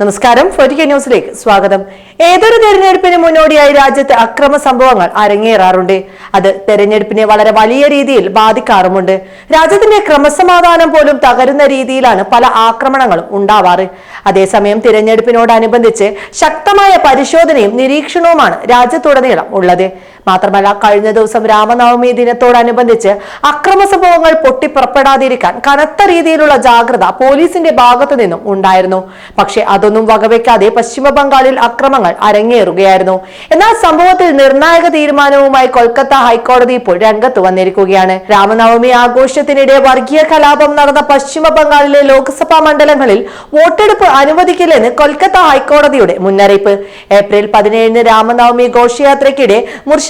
നമസ്കാരം. ഫോർട്ടിക്ക ന്യൂസിലേക്ക് സ്വാഗതം. ഏതൊരു തെരഞ്ഞെടുപ്പിന് മുന്നോടിയായി രാജ്യത്ത് അക്രമ സംഭവങ്ങൾ അരങ്ങേറാറുണ്ട്. അത് തെരഞ്ഞെടുപ്പിനെ വളരെ വലിയ രീതിയിൽ ബാധിക്കാറുമുണ്ട്. രാജ്യത്തിന്റെ ക്രമസമാധാനം പോലും തകരുന്ന രീതിയിലാണ് പല ആക്രമണങ്ങളും ഉണ്ടാവാറ്. അതേസമയം തിരഞ്ഞെടുപ്പിനോടനുബന്ധിച്ച് ശക്തമായ പരിശോധനയും നിരീക്ഷണവുമാണ് രാജ്യത്തുടനീളം ഉള്ളത്. മാത്രമല്ല കഴിഞ്ഞ ദിവസം രാമനവമി ദിനത്തോടനുബന്ധിച്ച് അക്രമ സംഭവങ്ങൾ പൊട്ടിപ്പുറപ്പെടാതിരിക്കാൻ കനത്ത രീതിയിലുള്ള ജാഗ്രത പോലീസിന്റെ ഭാഗത്തു നിന്നും ഉണ്ടായിരുന്നു. പക്ഷെ അതൊന്നും വകവെക്കാതെ പശ്ചിമ ബംഗാളിൽ അക്രമങ്ങൾ അരങ്ങേറുകയായിരുന്നു. എന്നാൽ സംഭവത്തിൽ നിർണായക തീരുമാനവുമായി കൊൽക്കത്ത ഹൈക്കോടതി ഇപ്പോൾ രംഗത്ത് വന്നിരിക്കുകയാണ്. രാമനവമി ആഘോഷത്തിനിടെ വർഗീയ കലാപം നടന്ന പശ്ചിമ ബംഗാളിലെ ലോക്സഭാ മണ്ഡലങ്ങളിൽ വോട്ടെടുപ്പ് അനുവദിക്കില്ലെന്ന് കൊൽക്കത്ത ഹൈക്കോടതിയുടെ മുന്നറിയിപ്പ്. ഏപ്രിൽ പതിനേഴിന് രാമനവമി ഘോഷയാത്രയ്ക്കിടെ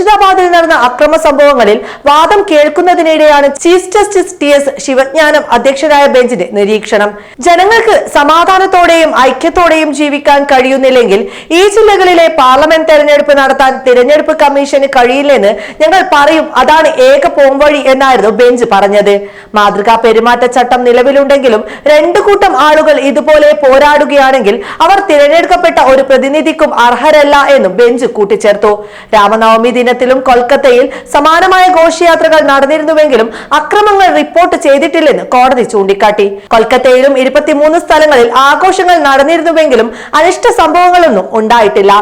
മുർഷിദാബാദിൽ നടന്ന അക്രമ സംഭവങ്ങളിൽ വാദം കേൾക്കുന്നതിനിടെയാണ് chief justice T S Sivagnanam അധ്യക്ഷനായ ബെഞ്ചിന്റെ നിരീക്ഷണം. ജനങ്ങൾക്ക് സമാധാനത്തോടെയും ഐക്യത്തോടെയും ജീവിക്കാൻ കഴിയുന്നില്ലെങ്കിൽ ഈ ജില്ലകളിലെ പാർലമെന്റ് തെരഞ്ഞെടുപ്പ് നടത്താൻ തിരഞ്ഞെടുപ്പ് കമ്മീഷന് കഴിയില്ലെന്ന് ഞങ്ങൾ പറയും. അതാണ് ഏക പോംവഴി എന്നായിരുന്നു ബെഞ്ച് പറഞ്ഞത്. മാതൃകാ പെരുമാറ്റച്ചട്ടം നിലവിലുണ്ടെങ്കിലും രണ്ടു കൂട്ടം ആളുകൾ ഇതുപോലെ പോരാടുകയാണെങ്കിൽ അവർ തിരഞ്ഞെടുക്കപ്പെട്ട ഒരു പ്രതിനിധിക്കും അർഹരല്ല എന്നും ബെഞ്ച് കൂട്ടിച്ചേർത്തു. രാമനവമി ദിനത്തിലും കൊൽക്കത്തയിൽ സമാനമായ ഘോഷയാത്രകൾ നടന്നിരുന്നുവെങ്കിലും അക്രമങ്ങൾ റിപ്പോർട്ട് ചെയ്തിട്ടില്ലെന്ന് കോടതി ചൂണ്ടിക്കാട്ടി. കൊൽക്കത്തയിലും ഇരുപത്തിമൂന്ന് സ്ഥലങ്ങളിൽ ആഘോഷങ്ങൾ നടന്നിരുന്നുവെങ്കിലും അനിഷ്ട സംഭവങ്ങളൊന്നും ഉണ്ടായിട്ടില്ല.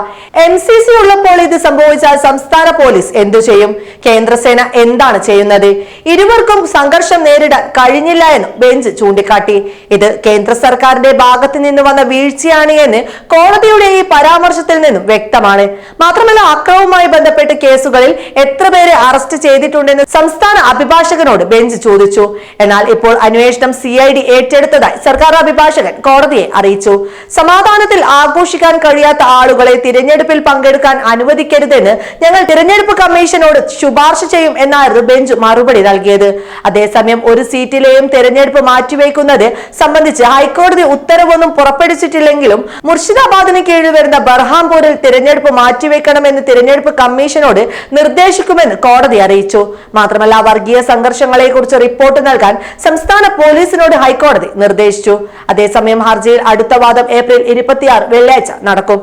എൻ സി സി ഉള്ളപ്പോൾ ഇത് സംഭവിച്ചാൽ സംസ്ഥാന പോലീസ് എന്തു ചെയ്യും? കേന്ദ്രസേന എന്താണ് ചെയ്യുന്നത്? ഇരുവർക്കും സംഘർഷം നേരിടാൻ കഴിഞ്ഞില്ല എന്ന് ബെഞ്ച് ചൂണ്ടിക്കാട്ടി. ഇത് കേന്ദ്ര സർക്കാരിന്റെ ഭാഗത്ത് നിന്ന് വന്ന വീഴ്ചയാണ് എന്ന് കോടതിയുടെ ഈ പരാമർശത്തിൽ നിന്നും വ്യക്തമാണ്. മാത്രമല്ല അക്രമവുമായി ബന്ധപ്പെട്ട് കേസുകളിൽ എത്ര പേരെ അറസ്റ്റ് ചെയ്തിട്ടുണ്ടെന്ന് സംസ്ഥാന അഭിഭാഷകനോട് ബെഞ്ച് ചോദിച്ചു. എന്നാൽ ഇപ്പോൾ അന്വേഷണം സി ഐ ഡി ഏറ്റെടുത്തതായി സർക്കാർ അഭിഭാഷകൻ കോടതിയെ അറിയിച്ചു. സമാധാനത്തിൽ ആഘോഷിക്കാൻ കഴിയാത്ത ആളുകളെ തിരഞ്ഞെടുപ്പിൽ പങ്കെടുക്കാൻ അനുവദിക്കരുതെന്ന് ഞങ്ങൾ തിരഞ്ഞെടുപ്പ് കമ്മീഷനോട് ശുപാർശ ചെയ്യും എന്നായിരുന്നു ബെഞ്ച് മറുപടി നൽകിയത്. അതേസമയം ഒരു സീറ്റിലെയും തെരഞ്ഞെടുപ്പ് മാറ്റിവെക്കുന്നത് സംബന്ധിച്ച് ഹൈക്കോടതി ഉത്തരവൊന്നും പുറപ്പെടുവിച്ചിട്ടില്ലെങ്കിലും മുർഷിദാബാദിന് കീഴിൽ വരുന്ന ബർഹാംപൂരിൽ തിരഞ്ഞെടുപ്പ് മാറ്റിവെക്കണമെന്ന് തിരഞ്ഞെടുപ്പ് കമ്മീഷനോട് നിർദ്ദേശിക്കുമെന്ന് കോടതി അറിയിച്ചു. മാത്രമല്ല വർഗീയ സംഘർഷങ്ങളെ കുറിച്ച് റിപ്പോർട്ട് നൽകാൻ സംസ്ഥാന പോലീസിനോട് ഹൈക്കോടതി നിർദ്ദേശിച്ചു. അതേസമയം ഹർജിയിൽ അടുത്ത വാദം ഏപ്രിൽ ഇരുപത്തിയാറ് വെള്ളിയാഴ്ച നടക്കും.